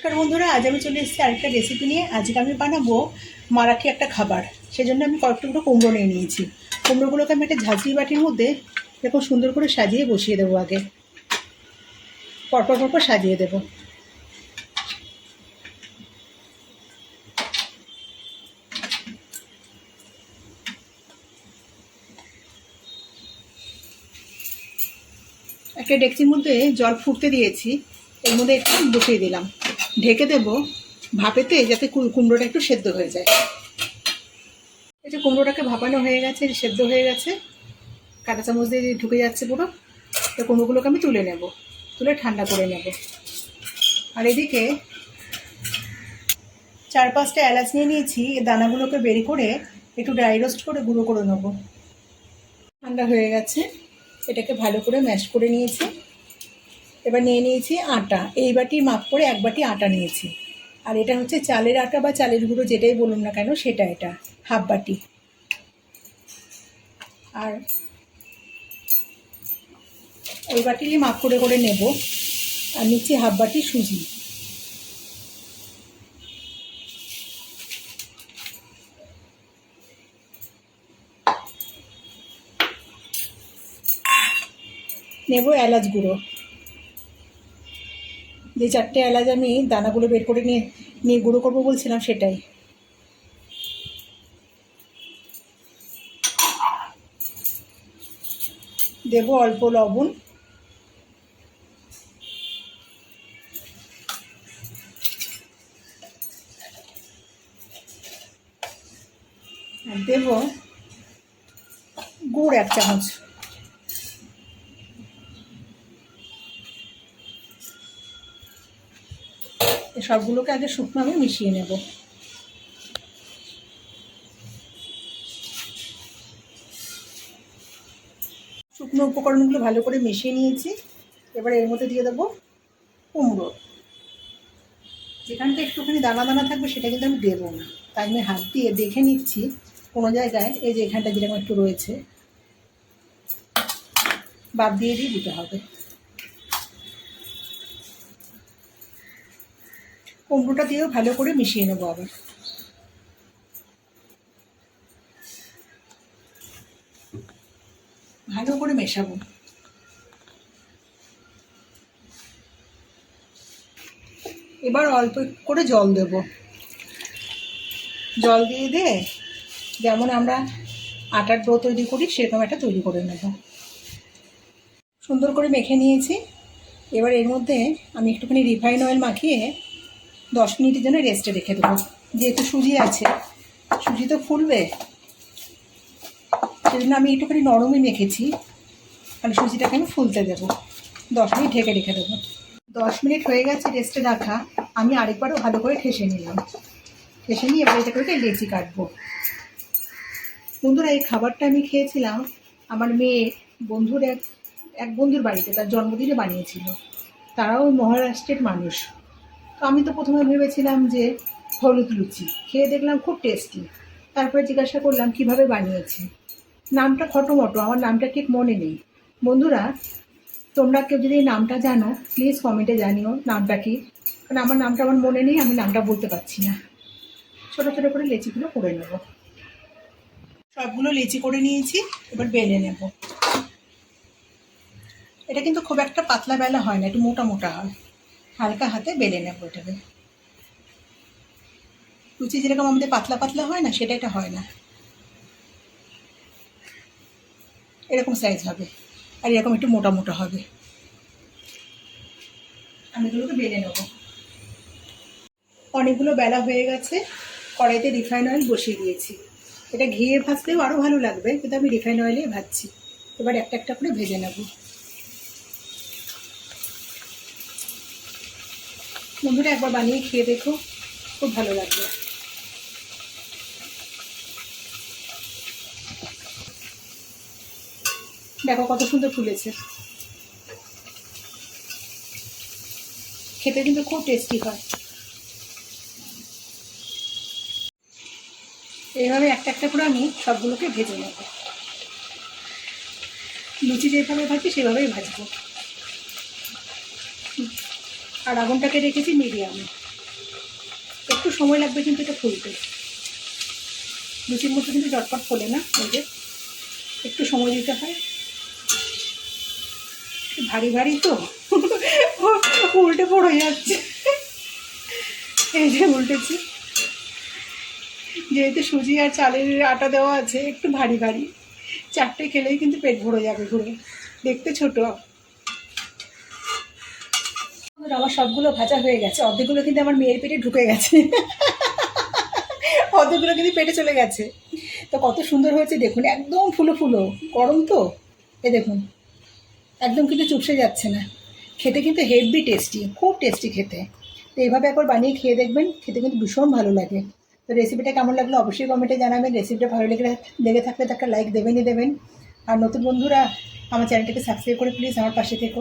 নমস্কার বন্ধুরা, আজ আমি চলে এসেছি আরেকটা রেসিপি নিয়ে। আজকে আমি বানাবো মারাঠি একটা খাবার। সেজন্য আমি কয়েকটুকরো কুমড়ো নিয়ে নিয়েছি। কুমড়োগুলোকে আমি একটা ঝাঁঝরি বাটির মধ্যে এরকম সুন্দর করে সাজিয়ে বসিয়ে দেবো আগে। পরপর পরপর সাজিয়ে দেবো। একটা ডেকচির মধ্যে জল ফুটতে দিয়েছি। এর মধ্যে একটু বসিয়ে দিলাম। ঢেকে দেব ভাপেতে যাতে কুমড়োটা একটু সেদ্ধ হয়ে যায়। এই যে কুমড়োটাকে ভাপানো হয়ে গেছে সেদ্ধ হয়ে গেছে, কাঁটা চামচ দিয়ে ঢুকে যাচ্ছে পুরো, তো কুমড়োগুলোকে আমি তুলে নেব, তুলে ঠান্ডা করে নেব। আর এদিকে চার পাঁচটা এলাচ নিয়ে নিয়েছি দানাগুলোকে বের করে একটু ড্রাই রোস্ট করে গুঁড়ো করে নেব। ঠান্ডা হয়ে গেছে, এটাকে ভালো করে ম্যাশ করে নিয়েছি। এবার নিয়ে নিয়েছি আটা। এই বাটি মাপ করে এক বাটি আটা নিয়েছি। আর এটা হচ্ছে চালের আটা বা চালের গুঁড়ো, যেটাই বলুন না কেন, সেটা এটা, হাফ বাটি। আর এই বাটিরই মাপ করে করে নেব। আর নিচ্ছি হাফ বাটি সুজি। নেব এলাচ গুঁড়ো। যে চারটে এলাচ আমি দানাগুলো বের করে নিয়ে নিয়ে গুঁড়ো করব বলছিলাম সেটাই। দেবো অল্প লবণ। দেবো গুড় এক চামচ। সবগুলোকে আগে শুকনো আমি মিশিয়ে নেব। শুকনো উপকরণগুলো ভালো করে মিশিয়ে নিয়েছি। এবার এর মধ্যে দিয়ে দেবো কুমড়ো। যেখানটা একটুখানি দানা দানা থাকবে সেটা কিন্তু আমি দেবো না। তাই আমি হাত দিয়ে দেখে নিচ্ছি কোনো জায়গায় এই যে এখানটা যেরকম একটু রয়েছে। বাদ দিয়ে দিয়ে দিতে হবে। কুমড়োটা দিয়েও ভালো করে মিশিয়ে নেব আবার। ভালো করে মেশাবো। এবার অল্প করে জল দেব। জল দিয়ে দিয়ে যেমন আমরা আটার ডো তৈরি করি, সেরকম একটা তৈরি করে নেব। সুন্দর করে মেখে নিয়েছি। এবার এর মধ্যে আমি একটুখানি রিফাইন অয়েল মাখিয়ে দশ মিনিটের জন্য রেস্টে রেখে দেবো। যেহেতু সুজি আছে, সুজি তো ফুলবে। সেজন্য আমি একটুখানি নরমই মেখেছি, তাহলে সুজিটাকে আমি ফুলতে দেবো। দশ মিনিট ঢেকে রেখে দেবো। দশ মিনিট হয়ে গেছে রেস্টে রাখা, আমি আরেকবারও ভালো করে ঠেসে নিলাম। ঠেসে নিয়ে এবার এটা করে লেচি কাটবো। বন্ধুরা, এই খাবারটা আমি খেয়েছিলাম, আমার মেয়ে বন্ধুর এক এক বন্ধুর বাড়িতে, তার জন্মদিনে বানিয়েছিল। তারাও মহারাষ্ট্রের মানুষ। তো আমি তো প্রথমে ভেবেছিলাম যে হলুদ লুচি। খেয়ে দেখলাম খুব টেস্টি তারপরে জিজ্ঞাসা করলাম, কীভাবে বানিয়েছে? নামটা খটোমটো, আমার নামটা ঠিক মনে নেই। বন্ধুরা, তোমরা কেউ যদি নামটা জানো প্লিজ কমেন্টে জানিও নামটা কি? কারণ আমার নামটা আমার মনে নেই, আমি নামটা বলতে পারছি না। ছোটো ছোটো করে লেচিগুলো করে নেব। সবগুলো লেচি করে নিয়েছি, এবার বেলে নেব। এটা কিন্তু খুব একটা পাতলা বেলা হয় না, একটু মোটা মোটা হয়। হালকা হাতে বেলে নেব এটাকে। লুচি যেরকম আমাদের পাতলা পাতলা হয় না, সেটা এটা হয় না। এরকম সাইজ হবে, আর এরকম একটু মোটা মোটা হবে। আমি এগুলোকে বেলে নেব। অনেকগুলো বেলা হয়ে গেছে, কড়াইতে রিফাইন অয়েল বসিয়ে দিয়েছি। এটা ঘিয়ে ভাজলেও আরও ভালো লাগবে, কিন্তু আমি রিফাইন অয়েলে ভাজছি। এবার একটা একটা করে ভেজে নেব। বন্ধুরা, একবার বানিয়ে খেয়ে দেখো। খুব ভালো লাগবে। দেখো, কত সুন্দর ফুলেছে। খেতে কিন্তু খুব টেস্টি হয়। এইভাবে একটা একটা করে আমি সবগুলোকে ভেজে নেব। লুচি যেভাবে ভাজি সেভাবেই ভাজবো। আর আগুনটাকে রেখেছি মিডিয়ামে একটু সময় লাগবে কিন্তু এটা ফুলতে। লুচির মতো কিন্তু চটপট ফোলে না ওই একটু সময় দিতে হয়। ভারী ভারী তো। উল্টে পড়ে যাচ্ছে। এই যে উল্টেছি। যেহেতু সুজি আর চালের আটা দেওয়া আছে, একটু ভারী ভারী। চারটে খেলেই কিন্তু পেট ভরে যাবে ঘুরে দেখতে ছোট। আমার সবগুলো ভাজা হয়ে গেছে। অর্ধেকগুলো কিন্তু আমার মেয়ের পেটে ঢুকে গেছে। অর্ধেকগুলো কিন্তু পেটে চলে গেছে। তো কত সুন্দর হয়েছে, দেখুন, একদম ফুলো ফুলো। গরম তো? এ দেখুন, একদম কিন্তু চুপসে যাচ্ছে না। খেতে কিন্তু হেভি টেস্টি খুব টেস্টি খেতে। তো এইভাবে একবার বানিয়ে খেয়ে দেখবেন, খেতে কিন্তু ভীষণ ভালো লাগে। তো রেসিপিটা কেমন লাগল অবশ্যই কমেন্টে জানাবেন। রেসিপিটা ভালো লেগে লেগে থাকলে তো একটা লাইক দেবেনই দেবেন। আর নতুন বন্ধুরা, আমার চ্যানেলটাকে সাবস্ক্রাইব করে প্লিজ আমার পাশে থেকো।